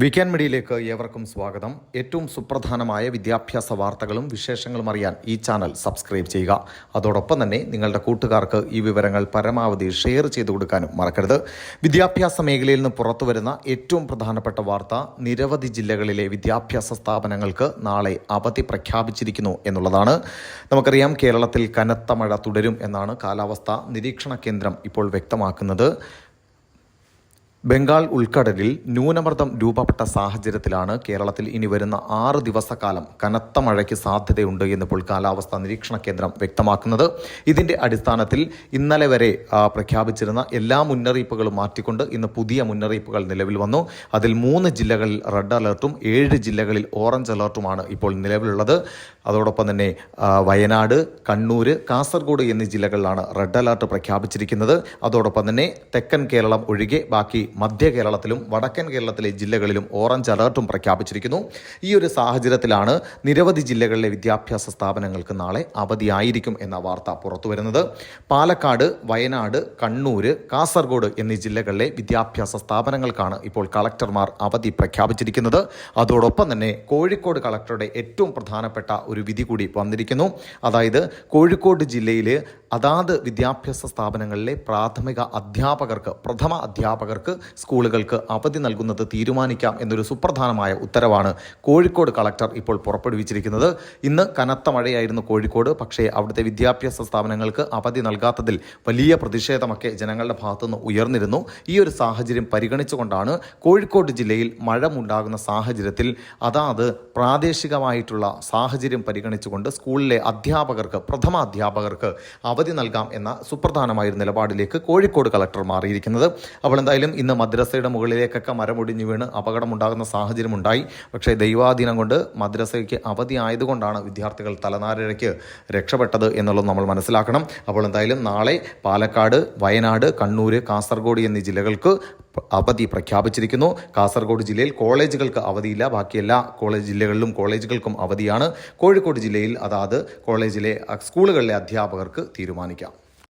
Weekend മീഡിയയിലേക്ക് ഏവർക്കും സ്വാഗതം. ഏറ്റവും സുപ്രധാനമായ വിദ്യാഭ്യാസ വാർത്തകളും വിശേഷങ്ങളും അറിയാൻ ഈ ചാനൽ സബ്സ്ക്രൈബ് ചെയ്യുക. അതോടൊപ്പം തന്നെ നിങ്ങളുടെ കൂട്ടുകാർക്ക് ഈ വിവരങ്ങൾ പരമാവധി ഷെയർ ചെയ്തു കൊടുക്കാനും മറക്കരുത്. വിദ്യാഭ്യാസ മേഖലയിൽ നിന്ന് പുറത്തുവരുന്ന ഏറ്റവും പ്രധാനപ്പെട്ട വാർത്ത നിരവധി ജില്ലകളിലെ വിദ്യാഭ്യാസ സ്ഥാപനങ്ങൾക്ക് നാളെ അവധി പ്രഖ്യാപിച്ചിരിക്കുന്നു എന്നുള്ളതാണ്. നമുക്കറിയാം കേരളത്തിൽ കനത്ത മഴ തുടരും എന്നാണ് കാലാവസ്ഥാ നിരീക്ഷണ കേന്ദ്രം ഇപ്പോൾ വ്യക്തമാക്കുന്നത്. ബംഗാൾ ഉൾക്കടലിൽ ന്യൂനമർദ്ദം രൂപപ്പെട്ട സാഹചര്യത്തിലാണ് കേരളത്തിൽ ഇനി വരുന്ന ആറ് ദിവസക്കാലം കനത്ത മഴയ്ക്ക് സാധ്യതയുണ്ട് എന്നിപ്പോൾ കാലാവസ്ഥാ നിരീക്ഷണ കേന്ദ്രം വ്യക്തമാക്കുന്നത്. ഇതിന്റെ അടിസ്ഥാനത്തിൽ ഇന്നലെ വരെ പ്രഖ്യാപിച്ചിരുന്ന എല്ലാ മുന്നറിയിപ്പുകളും മാറ്റിക്കൊണ്ട് ഇന്ന് പുതിയ മുന്നറിയിപ്പുകൾ നിലവിൽ വന്നു. അതിൽ മൂന്ന് ജില്ലകളിൽ റെഡ് അലർട്ടും ഏഴ് ജില്ലകളിൽ ഓറഞ്ച് അലർട്ടുമാണ് ഇപ്പോൾ നിലവിലുള്ളത്. അതോടൊപ്പം തന്നെ വയനാട് കണ്ണൂർ കാസർഗോഡ് എന്നീ ജില്ലകളിലാണ് റെഡ് അലർട്ട് പ്രഖ്യാപിച്ചിരിക്കുന്നത്. അതോടൊപ്പം തന്നെ തെക്കൻ കേരളം ഒഴികെ ബാക്കി മധ്യ കേരളത്തിലും വടക്കൻ കേരളത്തിലെ ജില്ലകളിലും ഓറഞ്ച് അലർട്ടും പ്രഖ്യാപിച്ചിരിക്കുന്നു. ഈ ഒരു സാഹചര്യത്തിലാണ് നിരവധി ജില്ലകളിലെ വിദ്യാഭ്യാസ സ്ഥാപനങ്ങൾക്ക് നാളെ അവധിയായിരിക്കും എന്ന വാർത്ത പുറത്തുവരുന്നത്. പാലക്കാട് വയനാട് കണ്ണൂർ കാസർഗോഡ് എന്നീ ജില്ലകളിലെ വിദ്യാഭ്യാസ സ്ഥാപനങ്ങൾക്കാണ് ഇപ്പോൾ കളക്ടർമാർ അവധി പ്രഖ്യാപിച്ചിരിക്കുന്നത്. അതോടൊപ്പം തന്നെ കോഴിക്കോട് കളക്ടറുടെ ഏറ്റവും പ്രധാനപ്പെട്ട ഒരു വിധി കൂടി വന്നിരിക്കുന്നു. അതായത് കോഴിക്കോട് ജില്ലയിൽ അതാത് വിദ്യാഭ്യാസ സ്ഥാപനങ്ങളിലെ പ്രാഥമിക അധ്യാപകർക്ക് പ്രഥമ അധ്യാപകർക്ക് സ്കൂളുകൾക്ക് അവധി നൽകുന്നത് തീരുമാനിക്കാം എന്നൊരു സുപ്രധാനമായ ഉത്തരവാണ് കോഴിക്കോട് കളക്ടർ ഇപ്പോൾ പുറപ്പെടുവിച്ചിരിക്കുന്നത്. ഇന്ന് കനത്ത മഴയായിരുന്നു കോഴിക്കോട്. പക്ഷേ അവിടുത്തെ വിദ്യാഭ്യാസ സ്ഥാപനങ്ങൾക്ക് അവധി നൽകാത്തതിൽ വലിയ പ്രതിഷേധമൊക്കെ ജനങ്ങളുടെ ഭാഗത്തുനിന്ന് ഉയർന്നിരുന്നു. ഈ ഒരു സാഹചര്യം പരിഗണിച്ചുകൊണ്ടാണ് കോഴിക്കോട് ജില്ലയിൽ മഴമുണ്ടാകുന്ന സാഹചര്യത്തിൽ അതാത് പ്രാദേശികമായിട്ടുള്ള സാഹചര്യം പരിഗണിച്ചുകൊണ്ട് സ്കൂളിലെ അധ്യാപകർക്ക് പ്രഥമ അധ്യാപകർക്ക് അവധി നൽകാം എന്ന സുപ്രധാനമായ ഒരു നിലപാടിലേക്ക് കോഴിക്കോട് കളക്ടർ മാറിയിരിക്കുന്നത്. അപ്പോൾ എന്തായാലും ഇന്ന് മദ്രസയുടെ മുകളിലേക്കൊക്കെ മരമൊടിഞ്ഞു വീണ് അപകടമുണ്ടാകുന്ന സാഹചര്യം ഉണ്ടായി പക്ഷേ ദൈവാധീനം കൊണ്ട് മദ്രസയ്ക്ക് അവധി ആയതുകൊണ്ടാണ് വിദ്യാർത്ഥികൾ തലനാരിഴയ്ക്ക് രക്ഷപ്പെട്ടത് എന്നുള്ളത് നമ്മൾ മനസ്സിലാക്കണം. അപ്പോൾ എന്തായാലും നാളെ പാലക്കാട് വയനാട് കണ്ണൂർ കാസർഗോഡ് എന്നീ ജില്ലകൾക്ക് അവധി പ്രഖ്യാപിച്ചിരിക്കുന്നു. കാസർഗോഡ് ജില്ലയിൽ കോളേജുകൾക്ക് അവധിയില്ല. ബാക്കി എല്ലാ കോളേജ് ജില്ലകളിലും കോളേജുകൾക്കും അവധിയാണ്. കോഴിക്കോട് ജില്ലയിൽ അതാത് കോളേജിലെ സ്കൂളുകളിലെ അധ്യാപകർക്ക് തീരുമാനിക്കാം.